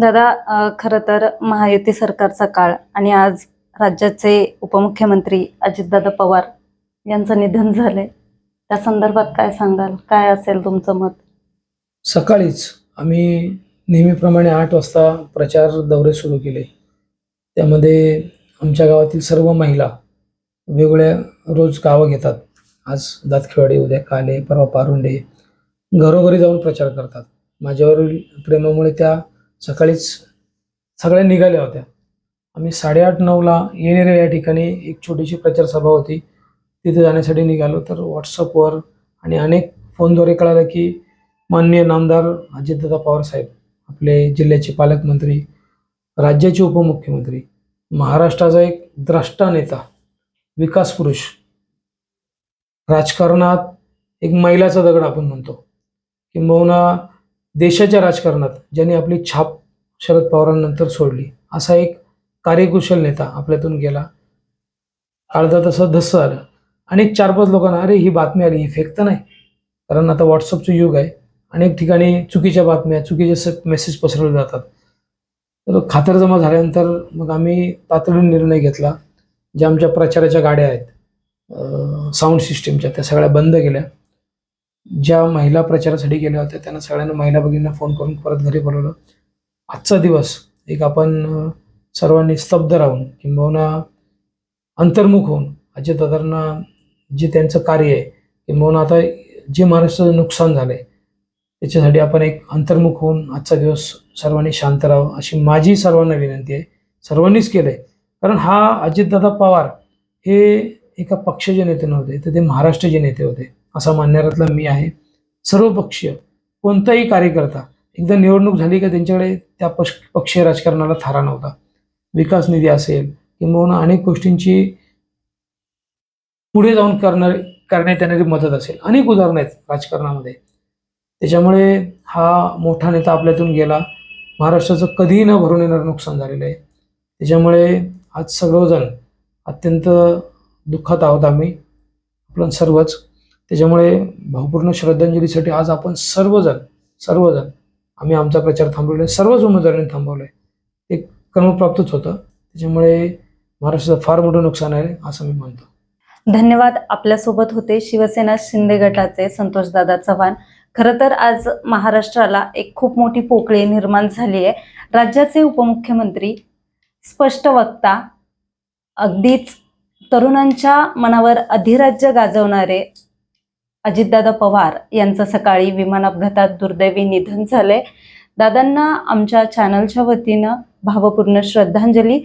दादा खरं तर महायुती सरकारचा काळ आणि आज राज्याचे उपमुख्यमंत्री अजितदादा पवार यांचं निधन झालंय. त्या संदर्भात काय सांगाल? काय असेल तुमचं मत? सकाळीच आम्ही नेहमीप्रमाणे आठ वाजता प्रचार दौरे सुरू केले. त्यामध्ये आमच्या गावातील सर्व महिला वेगवेगळ्या रोज गावं घेतात. आज दातखिवाडी उद्या काले परवा पारुंडे घरोघरी जाऊन प्रचार करतात. माझ्यावरील प्रेमामुळे त्या सकाळीच सगळ्या निघाल्या होत्या. आम्ही साडेआठ नऊला येणेरे या ठिकाणी एक छोटीशी प्रचार सभा होती. तिथे जाण्यासाठी निघालो. तर व्हॉट्सअपवर आणि अनेक फोनद्वारे कळालं की माननीय नामदार अजितदादा पवार साहेब आपले जिल्ह्याचे पालकमंत्री राज्याचे उपमुख्यमंत्री महाराष्ट्राचा एक द्रष्टा नेता विकास पुरुष राजकारणात एक मैलाचा दगड आपण म्हणतो. किंबहुना देशाच्या राजकारणात ज्यांनी आपली छाप शरद पवारांनंतर सोडली असा एक कार्यकुशल नेता आपल्यातून गेला. अर्धा तसं धस्स आलं अनेक चार पाच लोकांना अरे ही बातमी आली ही फेक तर नाही. कारण आता व्हॉट्सअपचं युग आहे. अनेक ठिकाणी चुकीच्या बातम्या चुकीचे मेसेज पसरवले जातात. तर खातरजमा झाल्यानंतर मग आम्ही तातडीने निर्णय घेतला ज्या आमच्या प्रचाराच्या गाड्या आहेत साऊंड सिस्टीमच्या त्या सगळ्या बंद केल्या. ज्या महिला प्रचारासाठी गेल्या होत्या त्यांना सगळ्यांना महिला भगिनींना फोन करून परत घरी बोलवलं. आजचा दिवस एक आपण सर्वांनी स्तब्ध राहून किंबहुना अंतर्मुख होऊन अजितदादांना जे त्यांचं कार्य आहे किंबहुना आता जे महाराष्ट्राचं नुकसान झालं आहे त्याच्यासाठी आपण एक अंतर्मुख होऊन आजचा दिवस सर्वांनी शांत राहावं अशी माझी सर्वांना विनंती आहे. सर्वांनीच केलं आहे कारण हा अजितदादा पवार हे एका पक्षाचे नेते नव्हते तर ते महाराष्ट्राचे नेते होते. असा मानणाऱ्यातला मी आहे. सर्वपक्षीय कोणताही कार्यकर्ता एकदा निवडणूक झाली का त्यांच्याकडे त्या पक्ष पक्षीय राजकारणाला थारा नव्हता. विकास निधी असेल किंबहुना अनेक गोष्टींची पुढे जाऊन करणार करण्यात येणारी मदत असेल. अनेक उदाहरणं आहेत राजकारणामध्ये. त्याच्यामुळे हा मोठा नेता आपल्यातून गेला. महाराष्ट्राचं कधीही न भरून येणारं नुकसान झालेलं आहे. त्याच्यामुळे आज सगळंजण अत्यंत दुःखात आहोत आम्ही. आपण सर्वच त्याच्यामुळे भावपूर्ण श्रद्धांजलीसाठी आज आपण सर्वजण सर्वजण आम्ही आमचा प्रचार थांबवला सर्वच उमेदवारांनी आहे ते क्रमप्राप्तच होतं. त्याच्यामुळे महाराष्ट्राचं फार मोठं नुकसान आहे असं मी म्हणतो. धन्यवाद. आपल्यासोबत होते शिवसेना शिंदे गटाचे संतोषदादा चव्हाण. खरं तर आज महाराष्ट्राला एक खूप मोठी पोकळी निर्माण झाली आहे. राज्याचे उपमुख्यमंत्री स्पष्ट वक्ता अगदीच तरुणांच्या मनावर अधिराज्य गाजवणारे अजितदादा पवार यांचं सकाळी विमान अपघातात दुर्दैवी निधन झालंय. दादांना आमच्या चॅनलच्या वतीनं भावपूर्ण श्रद्धांजली.